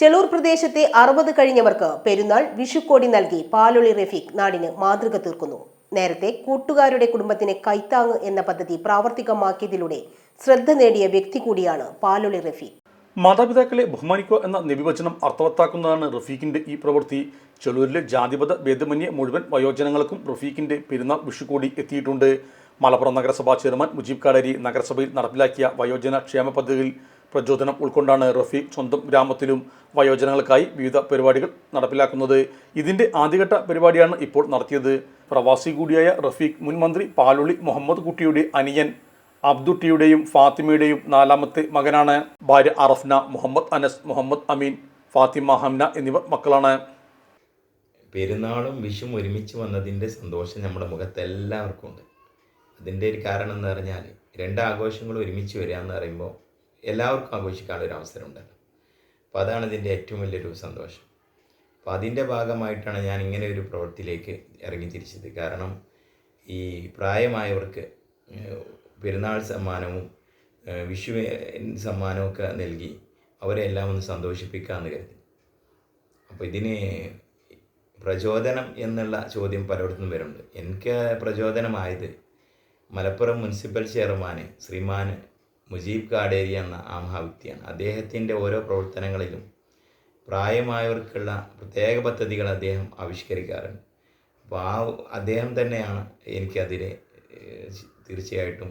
ചെളൂർ പ്രദേശത്തെ അറുപത് കഴിഞ്ഞവർക്ക് പെരുന്നാൾ വിഷുക്കോടി നൽകി പാലൊളി റഫീഖ് നാടിന് മാതൃക തീർക്കുന്നു. നേരത്തെ കൂട്ടുകാരുടെ കുടുംബത്തിന് കൈത്താങ് എന്ന പദ്ധതി പ്രാവർത്തികമാക്കിയതിലൂടെ ശ്രദ്ധ നേടിയ വ്യക്തി കൂടിയാണ് പാലൊളി റഫീഖ്. മാതാപിതാക്കളെ ബഹുമാനിക്കുക എന്ന നിബിവചനം അർത്ഥവത്താക്കുന്നതാണ് റഫീഖിന്റെ ഈ പ്രവൃത്തി. ചെളൂരിലെ ജാതിപത ഭേദമന്യെ മുഴുവൻ വയോജനങ്ങൾക്കും റഫീഖിന്റെ പെരുന്നാൾ വിഷുക്കോടി എത്തിയിട്ടുണ്ട്. മലപ്പുറം നഗരസഭാ ചെയർമാൻ മുജീബ് കാടരി നഗരസഭയിൽ നടപ്പിലാക്കിയ വയോജന ക്ഷേമ പദ്ധതിയിൽ പ്രചോദനം ഉൾക്കൊണ്ടാണ് റഫീഖ് സ്വന്തം ഗ്രാമത്തിലും വയോജനങ്ങൾക്കായി വിവിധ പരിപാടികൾ നടപ്പിലാക്കുന്നത്. ഇതിന്റെ ആദ്യഘട്ട പരിപാടിയാണ് ഇപ്പോൾ നടത്തിയത്. പ്രവാസി കൂടിയായ റഫീഖ് മുൻ മന്ത്രി പാലുള്ളി മുഹമ്മദ് കുട്ടിയുടെ അനിയൻ അബ്ദുട്ടിയുടെയും ഫാത്തിമയുടെയും നാലാമത്തെ മകനാണ്. ഭാര്യ അറഫ്ന മുഹമ്മദ് അനസ് മുഹമ്മദ് അമീൻ ഫാത്തിമ ഹംന എന്നിവർ മക്കളാണ്. പെരുന്നാളും വിഷും ഒരുമിച്ച് വന്നതിന്റെ സന്തോഷം നമ്മുടെ മുഖത്ത് എല്ലാവർക്കും ഉണ്ട്. അതിന്റെ ഒരു കാരണം എന്ന് പറഞ്ഞാൽ രണ്ട് ആഘോഷങ്ങളും ഒരുമിച്ച് വരിക എന്ന് പറയുമ്പോൾ എല്ലാവർക്കും ആഘോഷിക്കാനുള്ള ഒരു അവസരം ഉണ്ടല്ലോ അപ്പോൾ അതാണ് ഇതിന്റെ ഏറ്റവും വലിയൊരു സന്തോഷം. അപ്പോൾ അതിന്റെ ഭാഗമായിട്ടാണ് ഞാൻ ഇങ്ങനെ ഒരു പ്രവൃത്തിയിലേക്ക് ഇറങ്ങി തിരിച്ചത്. കാരണം ഈ പ്രായമായവർക്ക് പെരുന്നാൾ സമ്മാനവും വിഷു സമ്മാനമൊക്കെ നൽകി അവരെ എല്ലാം ഒന്ന് സന്തോഷിപ്പിക്കാമെന്ന് കരുതി. അപ്പോൾ ഇതിന് പ്രചോദനം എന്നുള്ള ചോദ്യം പലയിടത്തും വരുന്നുണ്ട്. എനിക്ക് പ്രചോദനമായത് മലപ്പുറം മുനിസിപ്പൽ ചെയർമാൻ ശ്രീമാൻ മുജീബ് കാടേരി എന്ന ആ മഹാവ്യക്തിയാണ്. അദ്ദേഹത്തിന്റെ ഓരോ പ്രവർത്തനങ്ങളിലും പ്രായമായവർക്കുള്ള പ്രത്യേക പദ്ധതികൾ അദ്ദേഹം ആവിഷ്കരിക്കാറുണ്ട്. അപ്പോൾ ആ അദ്ദേഹം തന്നെയാണ് എനിക്കതിലെ തീർച്ചയായിട്ടും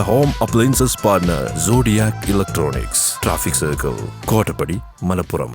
home appliances partner Zodiac electronics traffic circle Kottappadi Malappuram